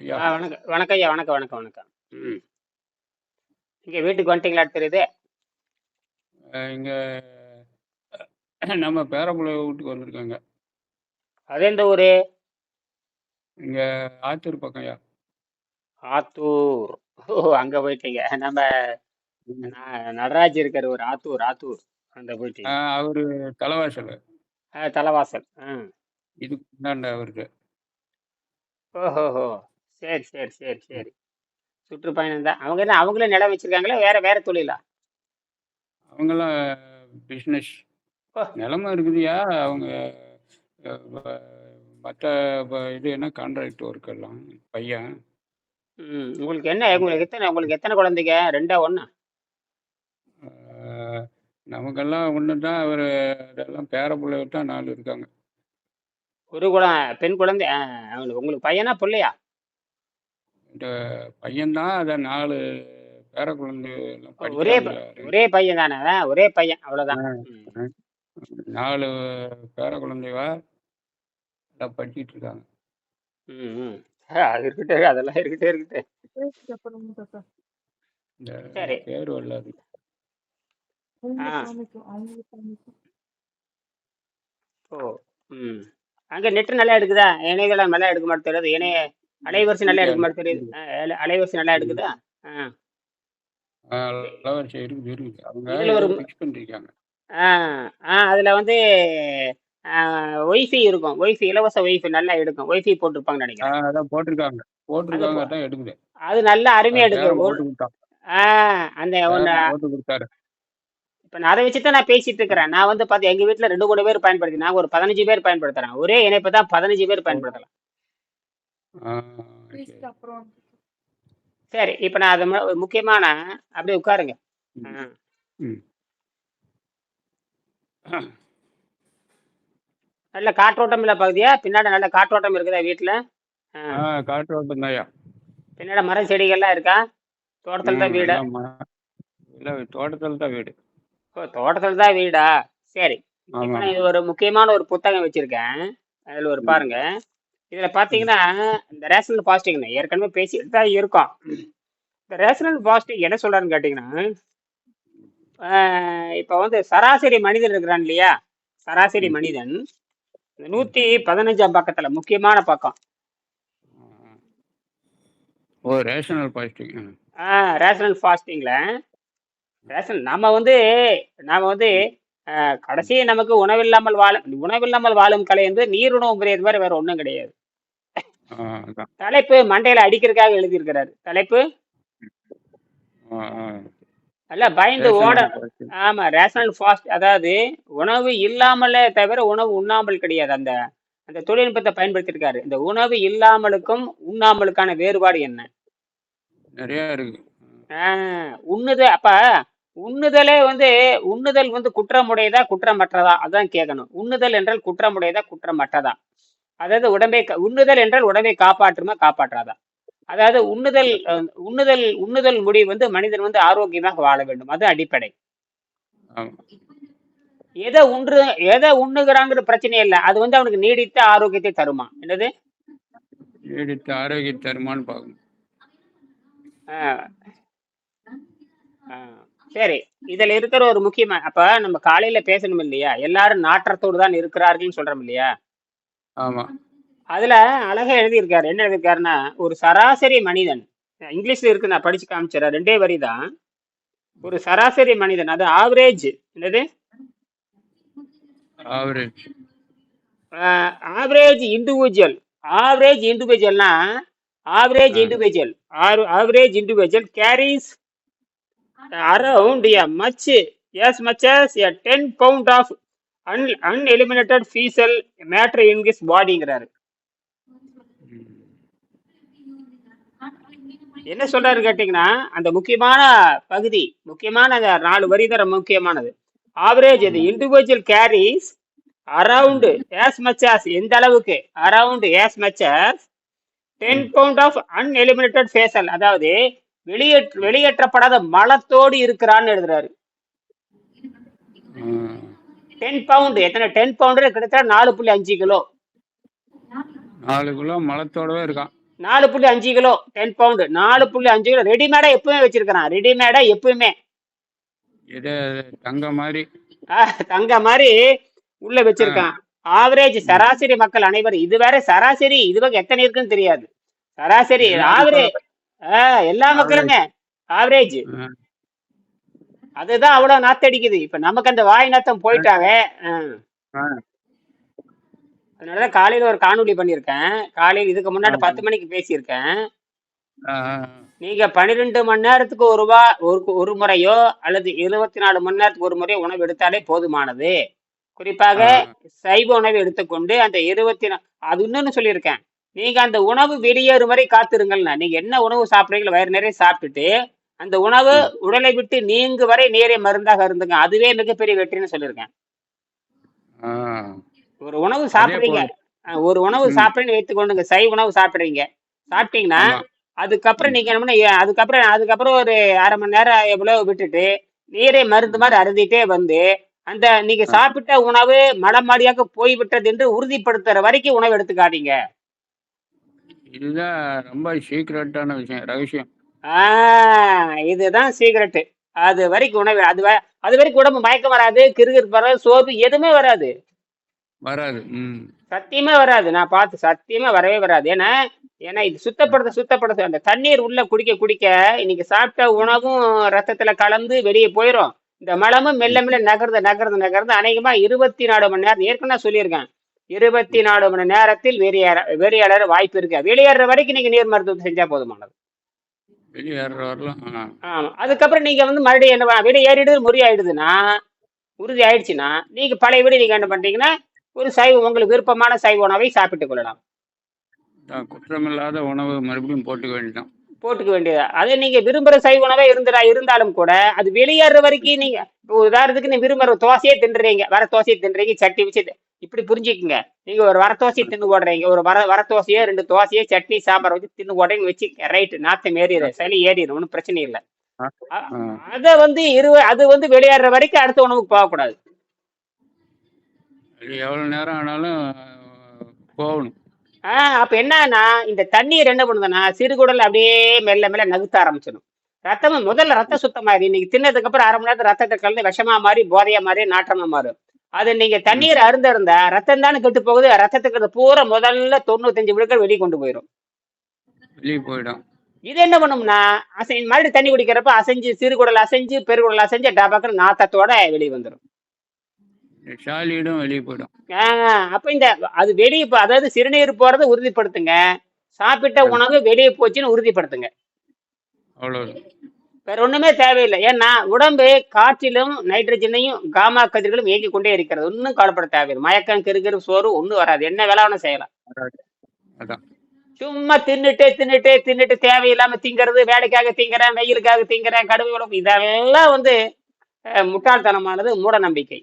ஐயா. வணக்கம் வணக்கம் ஐயா வணக்கம் வணக்கம் வணக்கம். ம். இங்கே வீட்டுக்கு வந்துட்டீங்களா தெரியுது? இங்க நம்ம பேரப்புள்ள வீட்டுக்கு வந்திருக்காங்க. அது எந்த ஊர்? இங்க ஆத்தூர் பக்கம் ஐயா. ஆத்தூர். ஓ அங்கே போயிட்டீங்க. நம்ம நடராஜ் இருக்கிற ஒரு ஆத்தூர் ஆத்தூர். அந்த போயிட்டீங்க. அவரு தலைவாசல். தலைவாசல். ஆ இதுக்கு முன்னாண்ட அவருக்கு ஓஹோஹோ. சரி சரி சரி சரி. சுற்றுப்பயணம் தான். அவங்க என்ன அவங்களே நிலம் வச்சிருக்காங்களா? வேற வேற தொழிலா? அவங்கெல்லாம் பிஸ்னஸ் ஓ. நிலமும் இருக்குதுயா அவங்க ப- இது என்ன கான்ட்ராக்ட் ஒர்க் எல்லாம் பையன். ம் உங்களுக்கு என்ன உங்களுக்கு எத்தனை உங்களுக்கு எத்தனை குழந்தைங்க? ரெண்டா ஒண்ணா? அஹ், நமக்கெல்லாம் ஒன்று தான் அவர் அதெல்லாம் பேரப்புள்ள தான் நாலு இருக்காங்க. ஒரு குழந்தை பெண் குழந்தை ஆ, அவங்களுக்கு உங்களுக்கு பையனா பிள்ளையா? இந்த பையன்தான் அதை நாலு பேர குழந்தை ஒரே ஒரே பையன் தானே ஒரே பையன் அவ்வளவுதான். ம். நாலு பேர குழந்தைவா எல்லாம் படிச்சிட்டு இருக்காங்க. அது இருக்கட்டும் அதெல்லாம் இந்த சரி. பேர் வல்லாது ஆ. ஓ ம். அங்க நெட் நல்லா எடுக்குதா? இணையதளம் நல்லா எடுக்க மாட்டேன் தெரியுது இணைய அலைவரிசை நல்லா எடுக்க மாட்டேன் தெரியுது. அலைவரிசை நல்லா எடுக்குதா ஆ. அளவரிசை இருக்குது இருக்குது அவங்க ஒரு ஃபிக்ஸ் பண்ணிருக்காங்க. ஆ ஆ அதுல வந்து ஒய்ஃபை இருக்கும். ஒய்ஃபை இலவச ஒய்ஃபை நல்லா எடுக்கும். ஒய்ஃபை போட்டிருப்பாங்கன்னு நினைக்கிறேன். அதான் போட்டிருக்காங்க. அது போட்டிருக்காங்க தான் எடுக்குது. அது நல்லா அருமையா கொடுத்தான். ஆ அந்த ஒன்று இப்போ நான் அதை வச்சு தான் நான் பேசிட்டு இருக்கிறேன். நான் வந்து பார்த்து எங்கள் வீட்டில் ரெண்டு கூட பேர் பயன்படுத்தி நாங்கள் ஒரு பதினஞ்சு பேர் பயன்படுத்துகிறேன் ஒரே இணைப்பு தான் பதினஞ்சு பேர் பயன்படுத்தலாம். சரி சரி இப்போ நான் அது மு- முக்கியமான அப்படியே உட்காருங்க. ஆ. நல்ல காற்றோட்டம் இல்லை பகுதியா? பின்னாடி நல்ல காற்றோட்டம் இருக்குதா வீட்டில் ஆ. காட்டு ஓட்டம் தான்யா பின்னாடி மரம் செடிகள்லாம் இருக்கா? தோட்டத்தில் தான் வீடா. எல்லாம் இல்லை தோட்டத்தில் தான் வீடு. ஓ தோட்டத்தில் தான் வீடா? சரி. இப்போ ஆமாம் நான் இது ஒரு முக்கியமான ஒரு புத்தகம் வச்சுருக்கேன். அதில் ஒரு பாருங்க. இதில் ம் பார்த்தீங்கன்னா இந்த ரேஷனல் பாசிட்டிவ்னு ஏற்கனவே பேசிட்டு தான் இருக்கோம். இந்த ரேஷனல் பாசிட்டிவ் என்ன சொல்கிறாருன்னு கேட்டிங்கன்னா இப்போ வந்து சராசரி மனிதன் இருக்கிறான் இல்லையா? சராசரி மனிதன் இந்த நூற்றி பதினஞ்சாம் பக்கத்தில் முக்கியமான பக்கம். ஆ. ஓ ரேஷனல் பாசிட்டிவ் ரேஷனல் ஃபாஸ்டிங்கில் ரேஷன் நம்ம வந்து நாம வந்து கடைசி நமக்கு உணவில்லாமல் வாழும் உணவில்லாமல் வாழும் கலை என்று நீருணவு முறையது மாதிரி வேற ஒன்றும் கிடையாது. தலைப்பு மண்டையில அடிக்கிறதுக்காக எழுதியிருக்கிறாரு. தலைப்பு? அல்ல பயந்து ஓட ஆமா ரேஷனல் ஃபாஸ்ட் அதாவது உணவு இல்லாமலே தவிர உணவு உண்ணாமல் கிடையாது. அந்த அந்த தொழில்நுட்பத்தை பயன்படுத்தியிருக்காரு. இந்த உணவு இல்லாமலுக்கும் உண்ணாமலுக்கான வேறுபாடு என்ன? நிறையா இருக்கு. உண்ணுத அப்ப உண்ணுதலே வந்து உண்ணுதல் வந்து குற்றமுடையதா குற்றமற்றதா? அதான் கேட்கணும் உண்ணுதல் என்றால் குற்றமுடையதா குற்றமற்றதா? அதாவது உடம்பை உண்ணுதல் என்றால் உடம்பை காப்பாற்றுமா காப்பாற்றாதா? அதாவது உண்ணுதல் உண்ணுதல் உண்ணுதல் முடிவு வந்து மனிதன் வந்து ஆரோக்கியமாக வாழ வேண்டும். அது அடிப்படை. எதை உண்டு எதை உண்ணுகிறாங்கிற பிரச்சனை இல்லை. அது வந்து அவனுக்கு நீடித்த ஆரோக்கியத்தை தருமா? என்னது? நீடித்த ஆரோக்கிய தருமான்னு பார்க்கணும். சரி. இதுல இருக்கிற ஒரு முக்கியமா அப்ப நம்ம காலையில பேசணும் இல்லையா? எல்லாரும் நாற்றத்தோடு தான் இருக்கிறார்கள்னு சொல்றோம் இல்லையா? ஆமாம் அதுல அழகா எழுதியிருக்காரு. என்ன எழுதியிருக்காருன்னா ஒரு சராசரி மனிதன் இங்கிலீஷ்ல இருக்கு நான் படிச்சு காமிச்சிடறேன். ரெண்டே வரி தான். ஒரு சராசரி மனிதன் அது ஆவரேஜ் என்னது? Average average individual average இண்டிவிஜுவல்னா average individual average individual carries around a much as much as a 10 pound of an uneliminated fecal matter in his பாடிங்கிறாரு என்ன சொல்றாரு கேட்டீங்கன்னா அந்த முக்கியமான பகுதி முக்கியமான அந்த நாலு வரி தான் ரொம்ப முக்கியமானது. ஆவரேஜ் இது individual carries around as much as எந்த அளவுக்கு? Around as much ten pound of uneliminated fecal அதாவது வெளியேற்ற வெளியேற்றப்படாத மலத்தோடு இருக்கிறான்னு எழுதுறாரு. டென் பவுண்ட் எத்தனை டென் பவுண்டு கிட்டத்தட்ட நாலு புள்ளி அஞ்சு கிலோ. நாலு கிலோ மலத்தோடவே இருக்கான். நாலு புள்ளி அஞ்சு கிலோ டென் பவுண்டு நாலு புள்ளி அஞ்சு கிலோ. ரெடிமேடா எப்பவுமே வச்சிருக்கிறான். ரெடிமேடா எப்பவுமே. இது தங்க மாதிரி. தங்க மாதிரி உள்ள வச்சிருக்கான். ஆவரேஜ். சராசரி மக்கள் அனைவரும். இது வேற சராசரி. இது பக்கம் எத்தனை இருக்குன்னு தெரியாது. சராசரி ஆவரேஜ் எல்லா மக்களுமே. ஆவரேஜ் அதுதான் அவ்வளவு நாத்தடிக்குது. இப்ப நமக்கு அந்த வாய் நாத்தம் போயிட்டாங்க ஆஹ். அதனாலதான் காலையில ஒரு காணொளி பண்ணியிருக்கேன். காலையில் இதுக்கு முன்னாடி பத்து மணிக்கு பேசியிருக்கேன். நீங்க பன்னிரெண்டு மணி நேரத்துக்கு ஒரு ரூபா ஒரு ஒரு முறையோ அல்லது இருபத்தி நாலு மணி நேரத்துக்கு ஒரு முறையோ உணவு எடுத்தாலே போதுமானது. குறிப்பாக சைவ உணவு எடுத்துக்கொண்டு அந்த இருபத்தி அது இன்னொன்னு சொல்லியிருக்கேன். நீங்க அந்த உணவு வெளியேறும் வரை காத்திருங்கள்னா நீங்க என்ன உணவு சாப்பிடுறீங்களோ வயிறு நிறைய சாப்பிட்டுட்டு அந்த உணவு உடலை விட்டு நீங்கு வரை நேரே மருந்தாக இருந்துங்க. அதுவே மிகப்பெரிய வெற்றின்னு சொல்லியிருக்கேன். ஒரு உணவு சாப்பிடுறீங்க. ஒரு உணவு ம். சாப்பிடுறேன்னு வைத்துக்கொண்டுங்க சைவ உணவு சாப்பிடுறீங்க. சாப்பிட்டீங்கன்னா அதுக்கப்புறம் நீங்க என்ன அதுக்கப்புறம் அதுக்கப்புறம் ஒரு அரை மணி நேரம் எவ்வளவு விட்டுட்டு நீரை மருந்து மாதிரி அருந்திட்டே வந்து அந்த நீங்க. சாப்பிட்ட உணவு மடமாடியாக போய்விட்டது என்று உறுதிப்படுத்துற வரைக்கும் உணவு எடுத்துக்காதீங்க. இதுதான் ரொம்ப சீக்ரெட்டான விஷயம் ரகசியம். ஆஹ் இதுதான் சீக்ரெட் அது வரைக்கும் உணவு அது வ- அது வரைக்கும் உடம்பு மயக்கம் வராது கிறுகிறு வராது சோர்வு எதுவுமே வராது. வராது ம். சத்தியமே வராது. நான் பார்த்து சத்தியமே வரவே வராது. ஏன்னா ஏன்னா இது சுத்தப்படுத்த சுத்தப்படுத்த அந்த தண்ணீர் உள்ள குடிக்க குடிக்க இன்னைக்கு சாப்பிட்ட உணவும் ரத்தத்துல கலந்து வெளியே போயிடும் இந்த மலமும் மெல்ல மெல்ல நகர்ந்து நகர்ந்து நகர்ந்து அநேகமா இருபத்தி நாலு மணி நேரம் ஏற்கனவே சொல்லியிருக்கேன். இருபத்தி நாலு மணி நேரத்தில் வெளியேற வெளியேற வாய்ப்பு இருக்கு. வெளியேற வரைக்கும் நீங்க நீர் மருத்துவம் செஞ்சா போதுமானது. வெளியேற வரலாம். ஆ. ஆமா. அதுக்கப்புறம் நீங்க வந்து மறுபடியும் என்ன பண்ண- வெளியேறிடுது முறியாயிடுதுன்னா உறுதி ஆயிடுச்சுன்னா நீங்க பழைய வீடு நீங்க என்ன பண்றீங்கன்னா ஒரு சைவ உங்களுக்கு விருப்பமான சைவ உணவை சாப்பிட்டுக் கொள்ளலாம். குற்றமில்லாத உணவு மறுபடியும் போட்டுக்க வேண்டியதான் போட்டுக்க வேண்டியது? அதே நீங்க விரும்புற சைவ உணவே இருந்துடா இருந்தாலும் கூட அது வெளியேற வரைக்கும் நீங்க உதாரணத்துக்கு நீங்க விரும்புற தோசையே தின்றுறீங்க வர தோசையை தின்றுறீங்க சட்னி வச்சு இப்படி புரிஞ்சுக்குங்க. நீங்க ஒரு வர தோசையை தின்னு போடுறீங்க ஒரு வர வர தோசையோ ரெண்டு தோசையோ சட்னி சாம்பார் வச்சு தின்னு போடுறீங்க வச்சு ரைட் நாத்தம் ஏறிடும் சளி ஏறிடும் ஒன்றும் பிரச்சனை இல்லை. அதை வந்து இரு அது வந்து வெளியேற வரைக்கும் அடுத்த உணவுக்கு போகக்கூடாது. எவ்வளவு நேரம் ஆனாலும் போகணும். ஆஹ் அப்ப என்னன்னா இந்த தண்ணீர் என்ன பண்ணுதுன்னா சிறுகுடல் அப்படியே மெல்ல மெல்ல நகுத்த ஆரம்பிச்சிடும் ரத்தம் முதல்ல ரத்த சுத்தமாயிரு இன்னைக்கு தின்னதுக்கு அப்புறம் அரை மணி நேரத்துல ரத்தத்தை கலந்து விஷமா மாறி போதையா மாறி நாற்றமா மாறும் அது நீங்க தண்ணீர் அருந்த இருந்தா ரத்தம் தானே கெட்டு போகுது ரத்தத்துக்கு பூரா முதல்ல தொண்ணூத்தஞ்சு விழுக்கள் வெளியே கொண்டு போயிடும் வெளியே போயிடும் இது என்ன பண்ணும்னா அசை மறுபடியும் தண்ணி குடிக்கிறப்ப அசைஞ்சு சிறுகுடல் அசைஞ்சு பெருகுடல் அசைஞ்சு டபாக்குன்னு நாத்தத்தோட வெளியே வந்துடும் சாலியிடும் வெளியே போயிடும். அப்ப இந்த அது வெளியே அதாவது சிறுநீர் போறதை உறுதிப்படுத்துங்க. சாப்பிட்ட உணவு வெளியே போச்சுன்னு உறுதிப்படுத்துங்க. அவ்வளவுதான். வேற ஒண்ணுமே தேவையில்லை. ஏன்னா உடம்பு காற்றிலும் நைட்ரஜனையும் காமா கதிர்களும் இயங்கிக் கொண்டே இருக்கிறது. ஒன்றும் கவலைப்பட தேவையில்லை. மயக்கம் கிருகிரு சோறு ஒன்றும் வராது. என்ன வேலை வேணா செய்யலாம். சும்மா தின்னுட்டு தின்னுட்டு தின்னுட்டு தேவையில்லாம திங்கிறது வேலைக்காக திங்கிறேன் வெயிலுக்காக திங்கிறேன் கடுமை இதெல்லாம் வந்து முட்டாள்தனமானது மூட நம்பிக்கை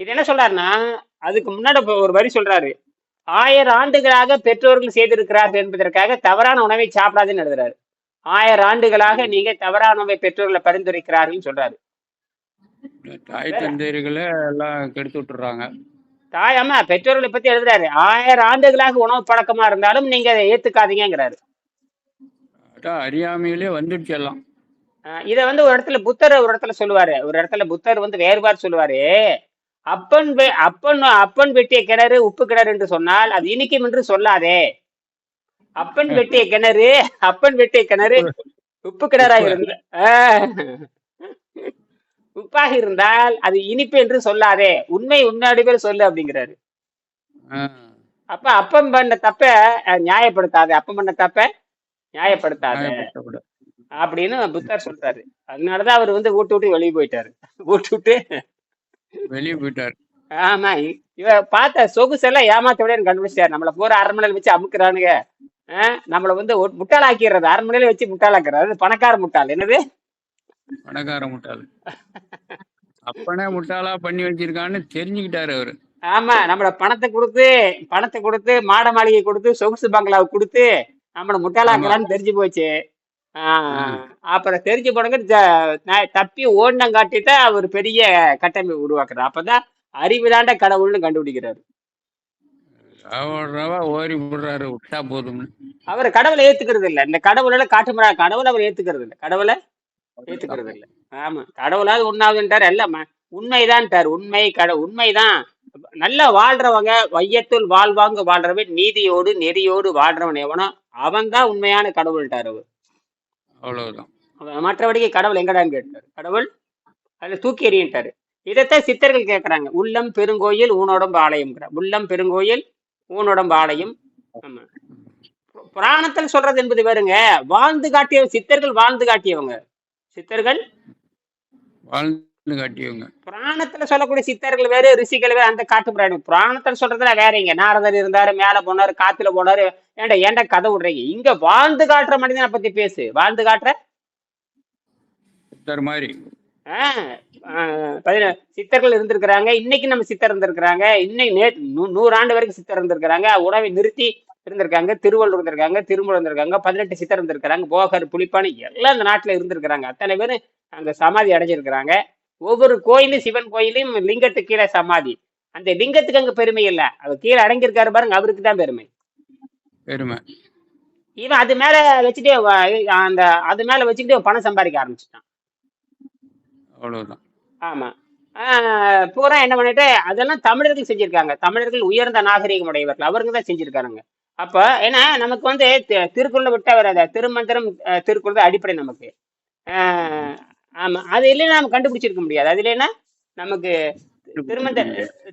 இது என்ன சொல்றாருன்னா அதுக்கு முன்னாடி ஒரு வரி சொல்றாரு. ஆயிரம் ஆண்டுகளாக பெற்றோர்கள் செய்திருக்கிறார்கள் என்பதற்காக தவறான உணவை சாப்பிடாதுன்னு எழுதுறாரு. ஆயிரம் ஆண்டுகளாக நீங்க தவறான உணவை பெற்றோர்களை பரிந்துரைக்கிறார்கள் சொல்றாரு. தாய் தந்தையர்களை எல்லாம் கெடுத்து விட்டுறாங்க. தாய் அம்மா பெற்றோர்களை பத்தி எழுதுறாரு. ஆயிரம் ஆண்டுகளாக உணவு பழக்கமா இருந்தாலும் நீங்க அதை ஏத்துக்காதீங்கிறாரு அறியாமையிலே வந்துடுச்சு எல்லாம். இத வந்து ஒரு இடத்துல புத்தர் ஒரு இடத்துல சொல்லுவாரு. ஒரு இடத்துல புத்தர் வந்து வேறுபாடு சொல்லுவாரு. அப்பன் அப்பன் அப்பன் வெட்டிய கிணறு உப்பு கிணறு என்று சொன்னால் அது இனிக்கும் என்று சொல்லாதே. அப்பன் வெட்டிய கிணறு அப்பன் வெட்டிய கிணறு உப்பு கிணறாக இருந்த. உப்பாக இருந்தால் அது இனிப்பு என்று சொல்லாதே. உண்மை உன்னாடி பேர் சொல்லு அப்படிங்கிறாரு. அப்ப அப்பம் பண்ண தப்ப நியாயப்படுத்தாதே. அப்பம் பண்ண தப்ப நியாயப்படுத்தாத. அப்படின்னு புத்தர் சொல்றாரு. அதனாலதான் அவர் வந்து வீட்டு விட்டு வெளியே போயிட்டாரு. வீட்டு விட்டு வெளியே போயிட்டார். ஆமா இ- இவ பார்த்த சொகுசெல்லாம் ஏமாத்தோட கண்டுபிடிச்சாரு நம்மள பூரா அரை மணி நேரம் வச்சு அமுக்குறானுங்க. ஆஹ் நம்மள வந்து ஒரு முட்டாளாக்கிறது அரை மணி நேரம் வச்சு முட்டாளாக்குறாரு அது பணக்கார முட்டாள். என்னது? பணக்கார முட்டாள். அப்பனே முட்டாளா பண்ணி வச்சிருக்கான்னு தெரிஞ்சுக்கிட்டாரு அவரு. ஆமா நம்மள பணத்தை கொடுத்து பணத்தை கொடுத்து மாட மாளிகை கொடுத்து சொகுசு பங்களாவை கொடுத்து நம்மள முட்டாளாக்குறான்னு தெரிஞ்சு போச்சு. அப்புறம் தெரிஞ்சு போனங்க தப்பி ஓடினங்காட்டி தான் அவர் பெரிய கட்டமைப்பு உருவாக்குறாரு. அப்பதான் அறிவுதாண்ட கடவுள்னு கண்டுபிடிக்கிறாரு. ஓரி விடுறாரு விட்டா போதும்னு. அவர் கடவுளை ஏத்துக்கிறது இல்ல. இந்த கடவுளை காட்டுமுறா கடவுளை அவர் ஏத்துக்கிறது இல்ல. கடவுளை ஏத்துக்கிறது இல்ல. ஆமா. கடவுளாவது ஒன்னாவதுன்றார் அல்ல ம- உண்மைதான்ட்டார். உண்மை கட உண்மைதான். நல்லா வாழ்றவங்க வையத்துள் வாழ்வாங்க வாழ்றவன் நீதியோடு நெறியோடு வாழ்றவன் எவனோ அவன் தான் உண்மையான கடவுள்ட்டார் அவர். அவ்வளவுதான். மற்றபடிக்கு கடவுள் எங்கடான்னு கேட்டார். கடவுள் அதுல தூக்கி எறியிட்டாரு. இதைத்தான் சித்தர்கள் கேட்கறாங்க உள்ளம் பெருங்கோயில் ஊனோடம்பு ஆலயம் உள்ளம் பெருங்கோயில் ஊனோடம்பு ஆலயம். ஆமா. புராணத்தில் சொல்றது என்பது வேறுங்க. வாழ்ந்து காட்டிய சித்தர்கள் வாழ்ந்து காட்டியவங்க. சித்தர்கள் வாழ்ந்து காட்டியவங்க. புராணத்துல சொல்லக்கூடிய சித்தர்கள் வேறு ரிஷிகள் வேறு அந்த காட்டு புராணம். புராணத்துல சொல்றதுல வேறங்க நாரதர் இருந்தாரு மேல போனாரு காத்துல போனாரு. ஏன்டா ஏன்டா கதை விடுறீங்க? இங்க வாழ்ந்து காட்டுற மனிதனை பத்தி பேசு. வாழ்ந்து காட்டுற? சித்தர் மாதிரி. சித்தர்கள் இருந்திருக்கிறாங்க. இன்னைக்கு நம்ம சித்தர் இருந்திருக்கிறாங்க. இன்னைக்கு நே நூ- நூறாண்டு வரைக்கும் சித்தர் இருந்திருக்கிறாங்க. உணவை நிறுத்தி இருந்திருக்காங்க. திருவள்ளுவர் இருந்திருக்காங்க திருமூலர் இருந்திருக்காங்க பதினெட்டு சித்தர் இருந்திருக்கிறாங்க. போகர் புலிப்பானி எல்லாம் இந்த நாட்டுல இருந்திருக்கிறாங்க. அத்தனை பேர் அங்க சமாதி அடைஞ்சிருக்கிறாங்க. ஒவ்வொரு கோயிலும் சிவன் கோயிலும் லிங்கத்துக்கு கீழே சமாதி. அந்த லிங்கத்துக்கு அங்க பெருமை இல்ல. அவர் கீழே அடங்கியிருக்காரு பாருங்க அவருக்கு தான் பெருமை. பெருமை. இவன் அது மேல வச்சுட்டே அந்த அது மேல வச்சுக்கிட்டு பணம் சம்பாதிக்க ஆரம்பிச்சிட்டான். அவ்வளவுதான். ஆமா. பூரா என்ன பண்ணிட்டு அதெல்லாம் தமிழர்கள் செஞ்சிருக்காங்க. தமிழர்கள் உயர்ந்த நாகரிகம் உடையவர்கள். அவருங்க தான் செஞ்சிருக்காங்க அப்ப ஏன்னா நமக்கு வந்து திருக்குறளை விட்டா வராத திருமந்திரம் அஹ், திருக்குறள் அடிப்படை நமக்கு. ஆஹ் ஆமா. அது இல்லைன்னா நம்ம கண்டுபிடிச்சிருக்க முடியாது. அது இல்லைன்னா நமக்கு திருமந்த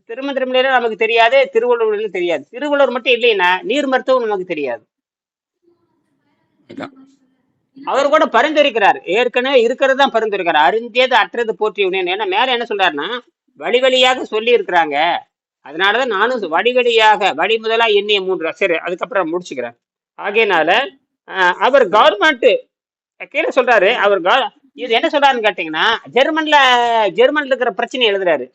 திருமந்திரம் இல்லைன்னா நமக்கு தெரியாது திருவள்ளுவர் இல்லைன்னா தெரியாது. திருவள்ளுவர் மட்டும் இல்லைன்னா நீர் மருத்துவம் நமக்கு தெரியாது. அவர் கூட பரிந்துரைக்கிறார். ஏற்கனவே இருக்கிறது தான் பரிந்துரைக்கிறார். அருந்தியது அற்றது போற்றி ஏன்னா மேல என்ன சொல்றாருன்னா வழி வழியாக சொல்லி இருக்கிறாங்க அதனாலதான் நானும் சொ- வழி முதலா எண்ணிய மூன்று சரி அதுக்கப்புறம் முடிச்சுக்கிறேன். ஆகையினால அவர் கவர்மெண்ட் கீழே சொல்றாரு அவர் இது என்ன சொல்றாருன்னு கேட்டீங்கன்னா ஜெர்மன்ல ஜெர்மன்ல இருக்கிற பிரச்சனை எழுதுறாரு.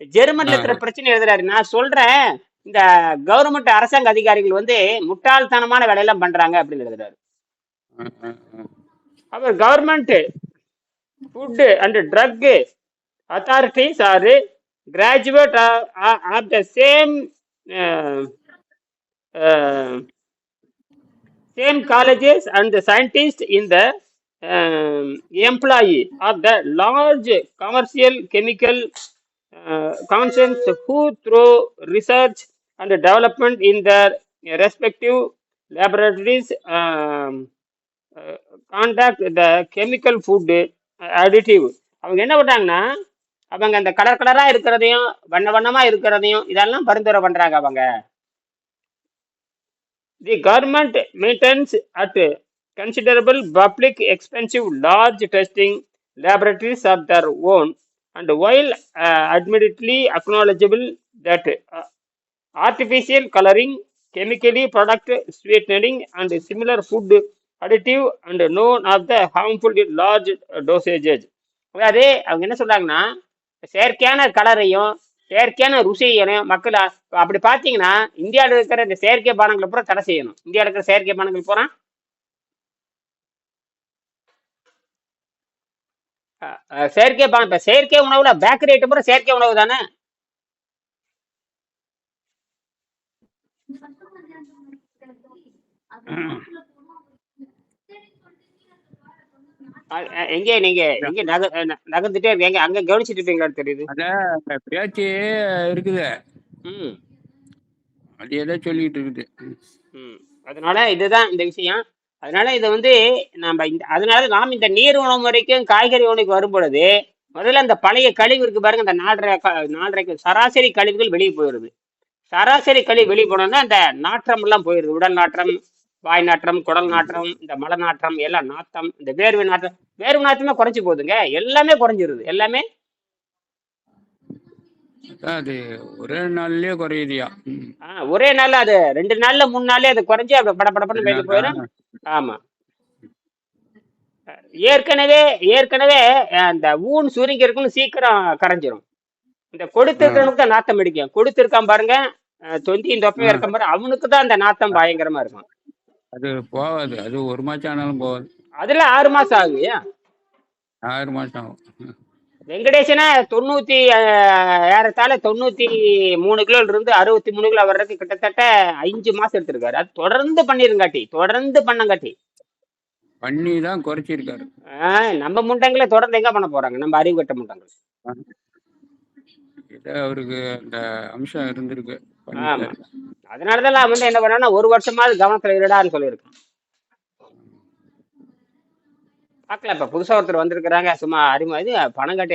ஜெர்மன்ல இருக்கிற பிரச்சனை எழுதுறாரு. நான் சொல்றேன் இந்த கவர்மெண்ட் அரசாங்க அதிகாரிகள் வந்து முட்டாள்தனமான வேலையெல்லாம் பண்றாங்க அப்படின்னு எழுதுறாரு. Ah ah ah. our government food and drug authorities are graduate of, of the same uh, uh, same colleges and the scientists in the um, employee of the large commercial chemical uh, concerns who through research and development in their respective laboratories um, contact the chemical food additive அவங்க என்ன பண்றாங்கன்னா அவங்க அந்த colour கலரா இருக்கிறதையும் வண்ண வண்ணமா இருக்கிறதையும் இதெல்லாம் பரிந்துரை பண்றாங்க அவங்க the government maintains at considerable public expensive large testing their own their own uh, while acknowledgeable that that artificial coloring, chemically product sweetening, and similar food additive and known of the harmful large dosages. அதாவது அவங்க என்ன சொல்றாங்கன்னா செயற்கையான கலரையும் செயற்கையான ருசியையும் மக்கள் அப்படி பார்த்தீங்கன்னா இந்தியாவில் இருக்கிற இந்த செயற்கை பானங்களை பூரா தடை செய்யணும் இந்தியாவில் இருக்கிற செயற்கை பானங்கள் பூரா அஹ், அஹ், செயற்கை பானம் இப்ப செயற்கை உணவுல பேக்கரி ஐட்டம் பூரா செயற்கை உணவு தானே? அ- அ- எங்கே நீங்க எங்க நக ந- நகர்ந்துட்டே இருக்கீங்க? அங்க கவனிச்சிட்டு இருப்பீங்களான்னு தெரியுது. அதான் பேச்சு இருக்குது. ம். அது எதை சொல்லிட்டு இருக்குது. ம். அதனால இதுதான் இந்த விஷயம். அதனால இதை வந்து நம்ம இந்த அதனால நாம் இந்த நீர் உணவு முறைக்கும் காய்கறி உணவுக்கு வரும் பொழுது முதல்ல அந்த பழைய கழிவு இருக்கு பாருங்க இந்த நாலரை க- நாலரை சராசரி கழிவுகள் வெளியே போயிடுது. சராசரி கழிவு வெளியே போனோம்னா அந்த நாற்றம் எல்லாம் போயிடுது. உடல் நாற்றம் வாய் நாற்றம் குடல் நாற்றம் இந்த மல நாற்றம் எல்லாம் நாத்தம் இந்த வேர்வை நாற்றம். வேர்வை நாற்றமே குறைஞ்சு போகுதுங்க. எல்லாமே குறைஞ்சிருது. எல்லாமே? அது ஒரே நாள்லயே குறையுதியா. ஒரே நாள்ல அது ரெண்டு நாள்ல மூணு நாள்லயே அது குறைஞ்சு அப்படி பட படப்படன்னு வெளியே போயிடும். ஆமா. ஏற்கனவே ஏற்கனவே அந்த ஊன் சுருங்கி இருக்குன்னு சீக்கிரம் கரைஞ்சிரும். இந்த கொடுத்திருக்கிறவனுக்கு தான் நாத்தம் அடிக்கும் கொடுத்திருக்கான் பாருங்க தொந்தியும் தொப்பையும் இருக்கான் பாருங்க அவனுக்கு தான் அந்த நாத்தம் பயங்கரமா இருக்கும். அது போகாது. அது ஒரு மாசம் ஆனாலும் போகாது. அதுல ஆறு மாசம் ஏன்? ஆறு மாசம் ஆகும். வெங்கடேசனா தொண்ணூத்தி ஏறத்தாழ தொண்ணூத்தி மூணு கிலோல இருந்து அறுபத்தி மூணு கிலோ வர்றதுக்கு கிட்டத்தட்ட அஞ்சு மாசம் எடுத்திருக்காரு. அது தொடர்ந்து பண்ணிருங்காட்டி தொடர்ந்து பண்ணங்காட்டி. பண்ணி தான் குறைச்சிருக்காரு நம்ம முண்டங்களை தொடர்ந்து எங்க பண்ண போறாங்க? நம்ம அறிவு கட்ட முண்டங்கள். இதை அவருக்கு அந்த அம்சம் இருந்திருக்கு. அதனாலதான் வந்து என்ன பண்ணேன்னா ஒரு வருஷமாவது கவனத்துல இருடான்னு சொல்லியிருக்கேன். பார்க்கலாம் இப்ப புதுசா ஒருத்தர் வந்திருக்கிறாங்க. சும்மா அறிமுக இது பணம் கட்டி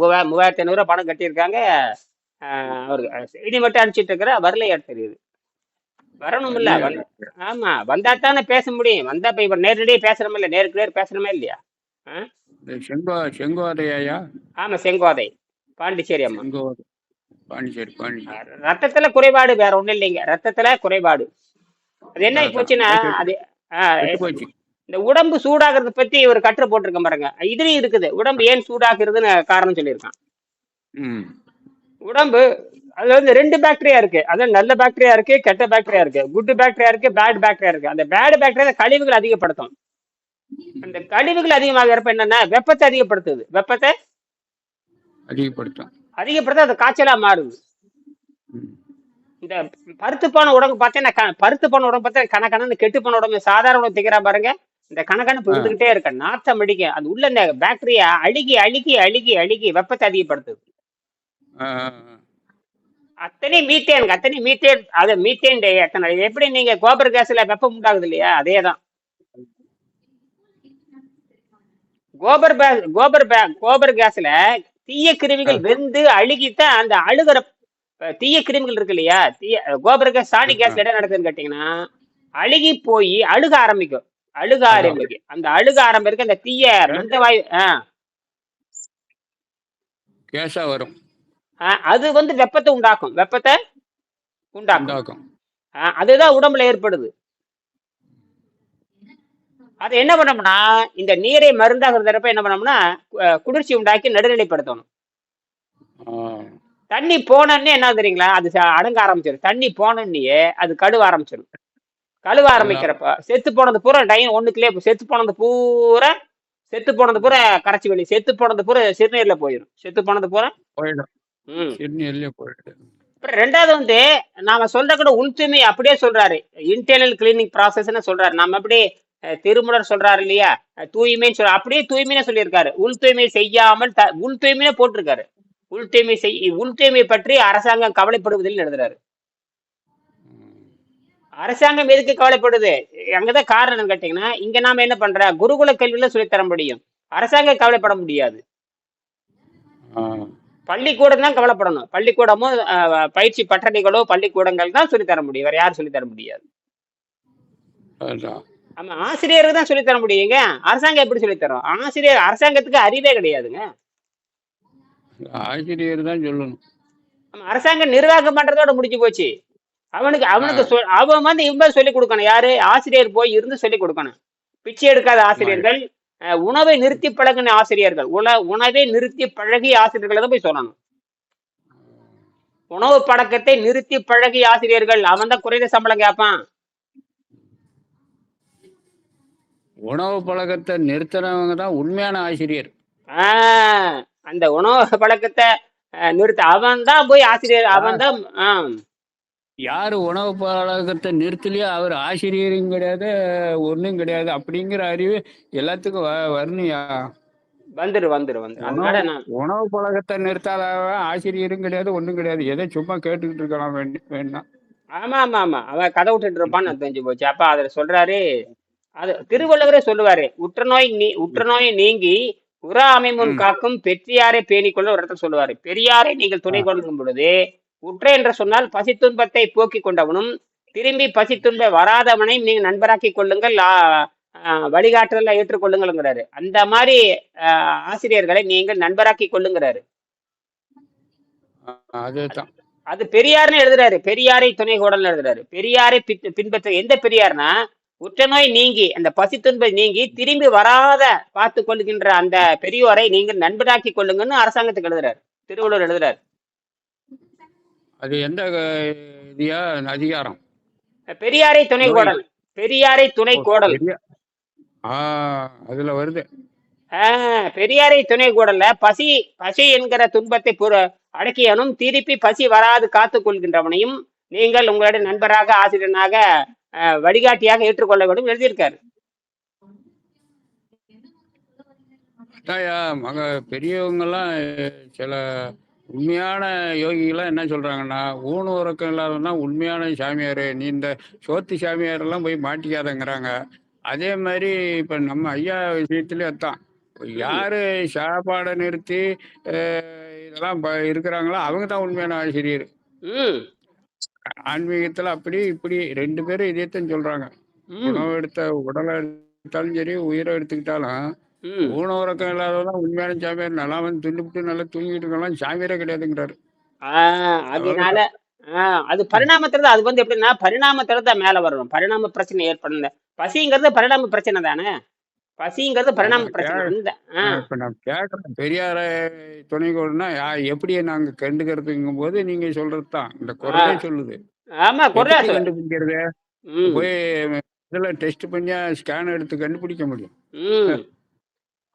மூவா- மூவாயிரத்தி ஐநூறுரூவா பணம் கட்டியிருக்காங்க. அவருக்கு செய்தி மட்டும் அனுப்பிச்சிட்டு இருக்கிற வரலையாட்டு தெரியுது வரணும் இல்ல. ஆமா. வந்தா தானே பேச முடியும். வந்தா இப்ப இப்ப நேரடியே பேசுறோம் இல்ல. நேருக்கு நேர் பேசுறோமே இல்லையா? செங்கோ செங்கோதையா ஆமா செங்கோதை. பாண்டிச்சேரி அம்மா. செங்கோதை. பாண்டிச்சேரி பாண்டிச்சேரி. ரத்தத்துல குறைபாடு வேற ஒண்ணும் இல்லைங்க. ரத்தத்துல குறைபாடு. அது என்ன போச்சுன்னா அது இந்த உடம்பு சூடாகிறத பத்தி ஒரு கற்று போட்டிருக்கேன் பாருங்க. இதுலயும் இருக்குது. உடம்பு ஏன் சூடாக்குறதுன்னு காரணம் சொல்லியிருக்கான். உடம்பு அதுல வந்து ரெண்டு பாக்டீரியா இருக்கு. அதாவது நல்ல பாக்டீரியா இருக்கு கெட்ட பாக்டீரியா இருக்கு. குட் பாக்டீரியா இருக்கு பேட் பாக்டீரியா இருக்கு. அந்த பேட் பாக்டீரியா கழிவுகள் அதிகப்படுத்தும். அந்த கழிவுகள் அதிகமாகிறப்ப என்னன்னா வெப்பத்தை அதிகப்படுத்துது. வெப்பத்தை அதிகப்படுத்தும். அதிகப்படுத்த அது காய்ச்சலா மாறுது இந்த பருத்து போன உடம்பு பார்த்தீங்கன்னா க- பருத்து போன உடம்பு பார்த்தா கணக்கணன்னு கெட்டு போன உடம்பு சாதாரண உடம்பு திக்கிறா பாருங்க. இந்த கணக்கணப்பு ஆ. இருந்துகிட்டே இருக்க. நாத்தம் அடிக்கும் அது உள்ள இந்த பாக்டீரியா அழுகி அழுகி அழுகி அழுகி வெப்பத்தை அதிகப்படுத்துது. அத்தனை மீத்தேன் அத்தனை மீத்தேன் அது மீத்தேன் டை அத்தனை எப்படி நீங்க கோபர் கேஸ்ல வெப்பம் உண்டாகுது இல்லையா? அதே தான். கோபர் கோபர் கோபர் கேஸ்ல தீய கிருமிகள் வெந்து அழுகித்தான் அந்த அழுகிற தீய கிருமிகள் இருக்கு இல்லையா? தீய கோபர் கேஸ் சாணி கேஸ்ல என்ன நடக்குதுன்னு கேட்டீங்கன்னா அழுகி போய் அழுக ஆரம்பிக்கும். அழுக அதான் ஆரம்பிக்கும் அந்த அழுக ஆரம்பிக்க அந்த தீய மந்த வாயு கேஸா வரும். அது வந்து வெப்பத்தை உண்டாக்கும். வெப்பத்தை உண்டாக்கும். அதுதான் உடம்புல ஏற்படுது. அது என்ன பண்ணோம்னா இந்த நீரை மருந்தாகிறப்ப என்ன பண்ணோம்னா குளிர்ச்சி உண்டாக்கி நடுநிலைப்படுத்தணும். தண்ணி போனோடனே என்ன தெரியுங்களா? அது அடங்க ஆரம்பிச்சிடும் தண்ணி போனோடனே அது கழுவ ஆரம்பிச்சிடும் கழுவ ஆரம்பிக்கிறப்ப செத்து போனது பூரா டைம் ஒண்ணுக்குள்ளே செத்து போனது பூரா செத்து போனது பூரா கரைச்சி வெளி செத்து போனது பூரா சிறுநீர்ல போயிடும் செத்து போனது பூரா போயிடும். அப்புறம் ரெண்டாவது வந்து நாம சொல்ற கூட உள் தூய்மை அப்படியே சொல்றாரு. இன்டர்னல் கிளீனிங் ப்ராசஸ்னு சொல்றாரு. நம்ம அப்படியே அஹ், திருமணர் சொல்றாரு இல்லையா? தூய்மைன்னு சொல்ற அப்படியே தூய்மைன்னு சொல்லியிருக்காரு. உள் தூய்மை செய்யாமல் த- உள் தூய்மையே போட்டிருக்காரு. உள் தூய்மை செய் உள் தூய்மை பற்றி அரசாங்கம் கவலைப்படுவதில் எழுதுறாரு. அரசாங்கம் எதுக்கு கவலைப்படுது? அங்கதான் காரணம் கேட்டீங்கன்னா இங்க நாம என்ன பண்ற? குருகுல கல்வியில சொல்லித் தர முடியும். அரசாங்கம் கவலைப்பட முடியாது. பள்ளிக்கூடம் தான் கவலைப்படணும். பள்ளிக்கூடமும் அஹ், பயிற்சி பட்டறைகளோ பள்ளிக்கூடங்கள் தான் சொல்லித் தர முடியும். வேற யாரும் சொல்லித் தர முடியாது. ஆமா ஆசிரியருக்கு தான் சொல்லித் தர முடியுங்க. அரசாங்கம் எப்படி சொல்லித் தரும்? ஆசிரியர் அரசாங்கத்துக்கு அறிவே கிடையாதுங்க. ஆசிரியர் தான் சொல்லணும். ஆமா அரசாங்கம் நிர்வாகம் பண்றதோட முடிஞ்சு போச்சு. அவனுக்கு அவனுக்கு அவன் வந்து இவன் சொல்லிக் கொடுக்கணும். யாரு? ஆசிரியர் போய் இருந்து சொல்லிக் கொடுக்கணும். பிச்சை எடுக்காத. ஆசிரியர்கள் உணவை நிறுத்தி பழகின ஆசிரியர்கள் உண உணவை நிறுத்தி பழகிய ஆசிரியர்களை தான் போய் சொல்லணும். உணவு பழக்கத்தை நிறுத்தி பழகிய ஆசிரியர்கள் அவன் தான் குறைந்த சம்பளம் கேட்பான். உணவு பழக்கத்தை நிறுத்துறவங்க தான் உண்மையான ஆசிரியர். ஆஹ் அந்த உணவு பழக்கத்தை நிறுத்த அவன் தான் போய் ஆசிரியர் அவன் தான் ஆஹ் யாரு உணவு பழக்கத்தை நிறுத்தலையோ அவர் ஆசிரியரும் கிடையாது ஒன்றும் கிடையாது. அப்படிங்கிற அறிவு எல்லாத்துக்கும் வ- வரணுயா வந்துரு வந்துரு அதனால உணவு பழக்கத்தை நிறுத்தாத ஆசிரியரும் கிடையாது ஒன்றும் கிடையாது. எதை சும்மா கேட்டுக்கிட்டு இருக்கலாம் வேண்டி வேண்டாம் ஆமா ஆமா ஆமா. அவன் கதை விட்டுட்டு இருப்பான்னு தெரிஞ்சு போச்சு. அப்ப அதுல சொல்றாரு அது திருவள்ளுவரே சொல்லுவாரு உற்றநோய் நீ உற்றநோய் நீங்கி உற அமைமுன் காக்கும் பெற்றியாரை பேணிக்கொள்ள ஒரு இடத்துல சொல்லுவாரு. பெரியாரை நீங்கள் துணை கொள்ளும் பொழுது உற்ற என்று சொன்னால் பசித்துன்பத்தை போக்கிக் கொண்டவனும் திரும்பி பசித்துன்ப வராதவனை நீங்க நண்பராக்கி கொள்ளுங்கள் வழிகாட்டுதல ஏற்றுக்கொள்ளுங்கள்ங்கிறாரு. அந்த மாதிரி ஆசிரியர்களை நீங்கள் நண்பராக்கி கொள்ளுங்கிறாரு. அது பெரியார்னு எழுதுறாரு. பெரியாரை துணை கோடல் எழுதுறாரு. பெரியாரை பின்- பின்பற்ற எந்த பெரியார்னா உற்றநோய் நீங்கி அந்த பசி துன்பை நீங்கி திரும்பி வராத பார்த்து கொள்கின்ற அந்த பெரியோரை நீங்கள் நண்பராக்கி கொள்ளுங்கன்னு அரசாங்கத்துக்கு எழுதுறாரு. திருவள்ளுவர் எழுதுறாரு. அது எந்த இதியா? அதிகாரம். பெரியாரை துணை கோடல். பெரியாரை துணை கோடல். அதுல வருது. பெரியாரை துணை கூடல பசி பசி என்கிற துன்பத்தை புற அடக்கியவனும் திருப்பி பசி வராது காத்துக் கொள்கின்றவனையும் நீங்கள் உங்களுடைய நண்பராக ஆசிரியனாக வழிகாட்டியாக ஏற்றுக்கொள்ள வேண்டும் எழுதியிருக்காரு. பெரியவங்கெல்லாம் சில உண்மையான யோகிகள்லாம் என்ன சொல்றாங்கன்னா ஊன உறக்கம் இல்லாதவன் தான் உண்மையான சாமியார். நீ இந்த சோத்து சாமியாரெல்லாம் போய் மாட்டிக்காதங்கிறாங்க. அதே மாதிரி இப்போ நம்ம ஐயா விஷயத்துலயும் அதான். யாரு சாப்பாடை நிறுத்தி இதெல்லாம் இருக்கிறாங்களோ அவங்க தான் உண்மையான ஆசிரியர். ஆன்மீகத்துல அப்படி இப்படி ரெண்டு பேரும் இதைத்தான் சொல்றாங்க. உணவு எடுத்த உடலை எடுத்தாலும் சரி உயிரை எடுத்துக்கிட்டாலும் ஊன உறக்கம் இல்லாதவதான் உண்மையான சாமியார். நல்லா வந்து துண்டுபிட்டு நல்லா தூங்கிட்டு இருக்கலாம். சாமியாரே கிடையாதுங்கிறாரு. அதனால அது பரிணாமத்துல அது வந்து எப்படின்னா பரிணாமத்துல தான் மேல வரணும் பரிணாம பிரச்சனை ஏற்படுங்க பசிங்கிறது பரிணாம பிரச்சனை தானே? பசிங்கிறது பரிணாம பிரச்சனை. கேக்குறேன் பெரியார துணை கோடுனா எப்படி நாங்க கண்டுக்கிறதுங்கும் போது நீங்க சொல்றதுதான் இந்த குரலே சொல்லுது. ஆமா குறையா சொல்ல கண்டுபிடிக்கிறது? போய் இதெல்லாம் டெஸ்ட் பண்ணி ஸ்கேன் எடுத்து கண்டுபிடிக்க முடியும்.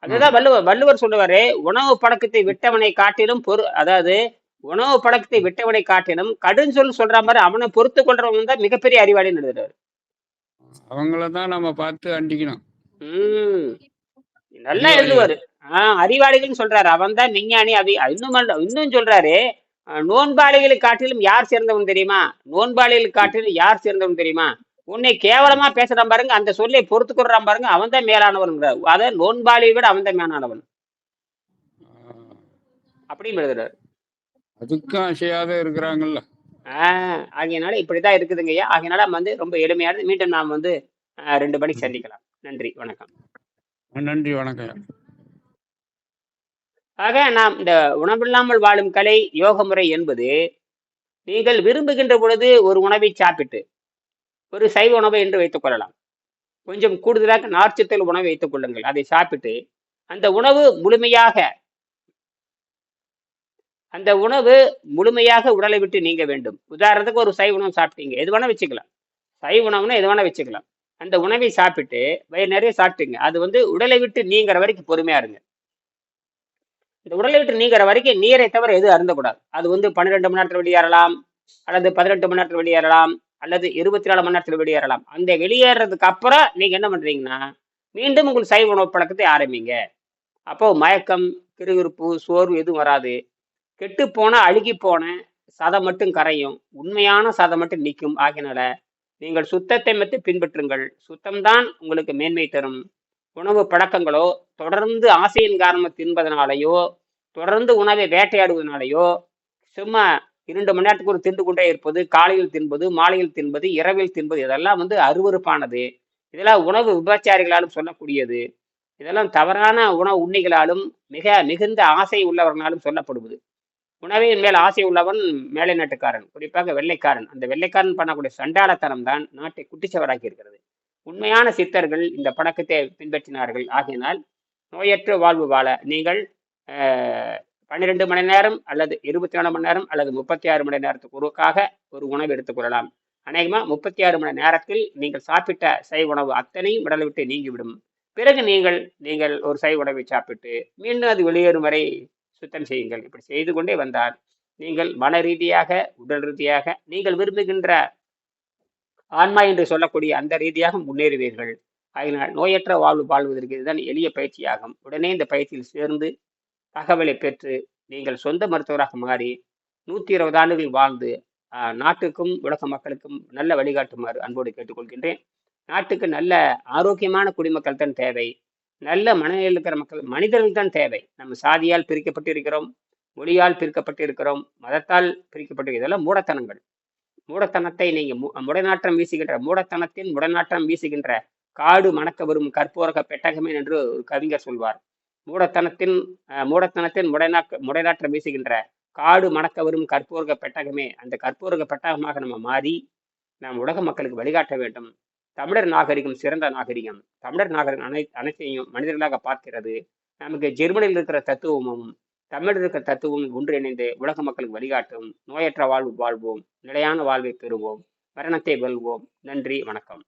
அதுதான் வள்ளுவர் வள்ளுவர் சொல்லுவாரு உணவு பழக்கத்தை விட்டவனை காட்டிலும் பொறு அதாவது உணவு பழக்கத்தை விட்டவனை காட்டிலும் கடுஞ்சொல் சொல்ற மாதிரி அவனை பொறுத்து கொள்றவன் தான் மிகப்பெரிய அறிவாளின்னு எழுதுறாரு. அவங்கள தான் நம்ம பார்த்து அண்டிக்கணும். ம். நல்லா. எழுதுவாரு. ஆஹ் அறிவாளிகள்னு சொல்றாரு. அவன் தான் விஞ்ஞானி அது இன்னும் இன்னும் சொல்றாரு நோன்பாளிகளை காட்டிலும் யார் சிறந்தவன் தெரியுமா? நோன்பாளிகளை காட்டிலும் யார் சிறந்தவன் தெரியுமா? உன்னை கேவலமா பேசுறான் பாருங்க அந்த சொல்லை பொறுத்து கொள்றான் பாருங்க அவன் தான் மேலானவன் அத நோன்பாளியை விட அவன் தான் மேலானவன். அப்படின்னு எழுதுறாரு. அதுக்கும் அசையாத இருக்கிறாங்கல்ல. ஆஹ் ஆகையினால இப்படிதான் இருக்குதுங்கய்யா ஆகையினால நம்ம வந்து ரொம்ப எளிமையானது. மீண்டும் நாம் வந்து ரெண்டு மணிக்கு சந்திக்கலாம். நன்றி வணக்கம். நன்றி வணக்கம் ஆக நாம் இந்த உணவில்லாமல் வாழும் கலை யோக முறை என்பது நீங்கள் விரும்புகின்ற பொழுது ஒரு உணவை சாப்பிட்டு ஒரு சைவ உணவை என்று வைத்துக் கொள்ளலாம். கொஞ்சம் கூடுதலாக நார்ச்சத்தில் உணவை வைத்துக் கொள்ளுங்கள். அதை சாப்பிட்டு அந்த உணவு முழுமையாக அந்த உணவு முழுமையாக உடலை விட்டு நீங்க வேண்டும். உதாரணத்துக்கு ஒரு சைவ உணவு சாப்பிட்டீங்க. எது வேணா வச்சுக்கலாம். சைவ உணவுனா எது வேணா வச்சுக்கலாம். அந்த உணவை சாப்பிட்டு வயிறு நிறைய சாப்பிட்டுங்க. அது வந்து உடலை விட்டு நீங்கிற வரைக்கும் பொறுமையா இருங்க. இந்த உடலை விட்டு நீங்கிற வரைக்கும் நீரை தவிர எதுவும் அருந்தக்கூடாது. அது வந்து பன்னிரெண்டு மணி நேரத்தில் வெளியேறலாம். அல்லது பதினெட்டு மணி நேரத்தில் வெளியேறலாம். அல்லது இருபத்தி நாலு மணி நேரத்தில் வெளியேறலாம். அந்த வெளியேறதுக்கு அப்புறம் நீங்க என்ன பண்றீங்கன்னா மீண்டும் உங்கள் சைவ உணவு பழக்கத்தை ஆரம்பிங்க. அப்போ மயக்கம் கிருகிருப்பு சோர்வு எதுவும் வராது. கெட்டு போன அழுகி போன சதம் மட்டும் கரையும். உண்மையான சதம் மட்டும் நிற்கும் ஆகினால நீங்கள் சுத்தத்தை மட்டும் பின்பற்றுங்கள். சுத்தம்தான் உங்களுக்கு மேன்மை தரும். உணவு பழக்கங்களோ தொடர்ந்து ஆசையின் காரணமாக தின்பதனாலேயோ தொடர்ந்து உணவை வேட்டையாடுவதனாலேயோ சும்மா இரண்டு மணி நேரத்துக்கு ஒரு தின்று கொண்டே இருப்பது காலையில் தின்பது மாலையில் தின்பது இரவில் தின்பது இதெல்லாம் வந்து அருவருப்பானது. இதெல்லாம் உணவு விபச்சாரிகளாலும் சொல்லக்கூடியது. இதெல்லாம் தவறான உணவு உண்ணிகளாலும் மிக மிகுந்த ஆசை உள்ளவர்களாலும் சொல்லப்படுவது. உணவின் மேல் ஆசை உள்ளவன் மேலை நாட்டுக்காரன் குறிப்பாக வெள்ளைக்காரன். அந்த வெள்ளைக்காரன் பண்ணக்கூடிய சண்டாளத்தனம் தான் நாட்டை குட்டிச்சவராக்கி இருக்கிறது. உண்மையான சித்தர்கள் இந்த பழக்கத்தை பின்பற்றினார்கள். ஆகையினால் நோயற்ற வாழ்வு வாழ நீங்கள் பன்னிரெண்டு மணி நேரம் அல்லது இருபத்தி நாலு மணி நேரம் அல்லது முப்பத்தி ஆறு மணி நேரத்துக்கு ஒருக்காக ஒரு உணவு எடுத்துக்கொள்ளலாம் அநேகமாக முப்பத்தி ஆறு மணி நேரத்தில் நீங்கள் சாப்பிட்ட சை உணவு அத்தனையும் உடலை விட்டு நீங்கிவிடும். பிறகு நீங்கள் நீங்கள் ஒரு சை உணவை சாப்பிட்டு மீண்டும் அது வெளியேறும் வரை சுத்தம் செய்யுங்கள். இப்படி செய்து கொண்டே வந்தால் நீங்கள் மன ரீதியாக உடல் ரீதியாக நீங்கள் விரும்புகின்ற ஆன்மா என்று சொல்லக்கூடிய அந்த ரீதியாக முன்னேறுவீர்கள். அதனால் நோயற்ற வாழ்வு வாழ்வதற்கு இதுதான் எளிய பயிற்சியாகும். உடனே இந்த பயிற்சியில் சேர்ந்து தகவலை பெற்று நீங்கள் சொந்த மருத்துவராக மாறி நூற்றி இருபது ஆண்டுகள் வாழ்ந்து நாட்டுக்கும் உலக மக்களுக்கும் நல்ல வழிகாட்டுமாறு அன்போடு கேட்டுக்கொள்கின்றேன். நாட்டுக்கு நல்ல ஆரோக்கியமான குடிமக்கள் தான் தேவை. நல்ல மனநிலையில் இருக்கிற மக்கள் மனிதர்கள் தான் தேவை. நம்ம சாதியால் பிரிக்கப்பட்டு இருக்கிறோம் மொழியால் பிரிக்கப்பட்டு இருக்கிறோம் மதத்தால் பிரிக்கப்பட்டு இதெல்லாம் மூடத்தனங்கள். மூடத்தனத்தை நீங்க மு- முடநாற்றம் வீசுகின்ற மூடத்தனத்தின் முடநாற்றம் வீசுகின்ற காடு மணக்க வரும் கற்போரக பெட்டகமே என்று ஒரு கவிஞர் சொல்வார். மூடத்தனத்தின் மூடத்தனத்தின் முடைநாக்க முடநாற்றம் வீசுகின்ற காடு மணக்க வரும் கற்பூரக பெட்டகமே அந்த கற்பூரக பெட்டகமாக நம்ம மாறி நாம் உலக மக்களுக்கு வழிகாட்ட வேண்டும். தமிழர் நாகரிகம் சிறந்த நாகரிகம். தமிழர் நாகரிகம் அனை அனைத்தையும் மனிதர்களாக பார்க்கிறது. நமக்கு ஜெர்மனியில் இருக்கிற தத்துவமும் தமிழில் இருக்கிற தத்துவமும் ஒன்றிணைந்து உலக மக்களுக்கு வழிகாட்டும். நோயற்ற வாழ்வு வாழ்வோம். நிலையான வாழ்வை பெறுவோம். மரணத்தை வெல்வோம். நன்றி. வணக்கம்.